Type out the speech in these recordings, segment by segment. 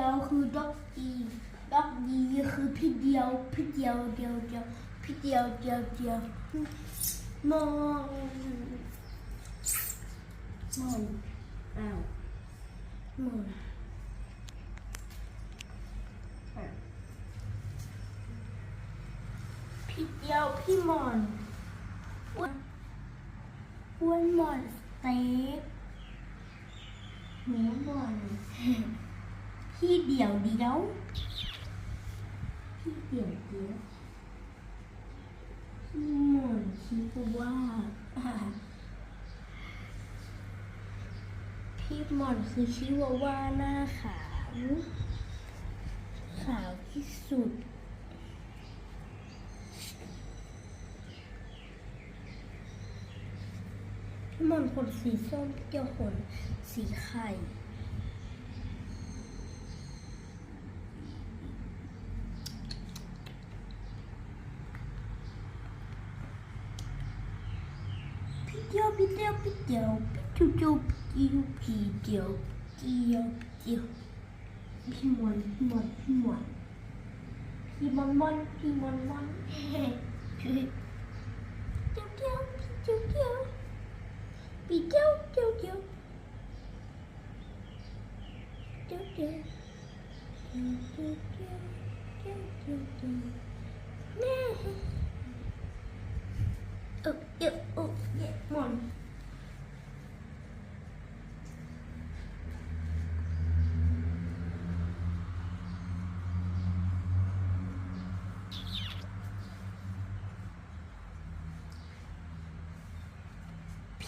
เดียวคือด็อกดีด็อกดีคือพี่เดียว พี่เดียวเดียวเดียวพี่เดียวเดียวเดียวมองมองอ้าวมองพี่เดียวพี่มอนอ้วนอ้นมอนสเต็กหมูมอน พี่เดียวเดียว พี่เดียวเดียวพี่หมอนคิดว่าพี่หมอนคือชิวาว่าหน้าขาว ขาวที่สุดพี่หมอนขนสีส้มพี่เดียวขนสีไข่ พี่เดียวพี่เดียวพี่เดียวพี่จูจูพี่เดียวพี่เดียวพี่เดียวพี่มอนพี่มอ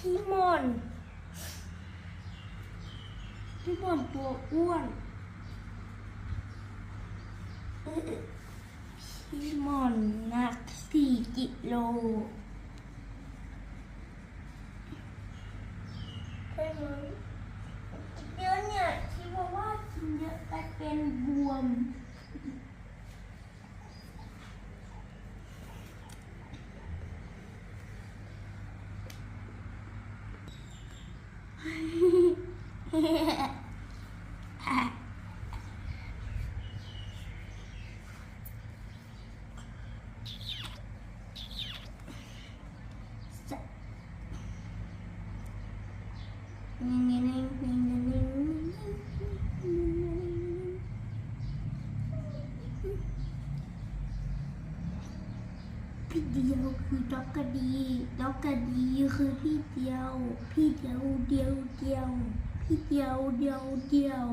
พี่มอนพี่มอนตัวอ้วน พี่มอนหนักสี่กิโลใช่ไหมเยอะเนี่ยที่บอกว่ากินเยอะกลายเป็นบวม พี่เดียวคือด็อกกะดีด็อกกะดีคือพี่เดียว พี่เดียวเดียวเดียว diau diau diau.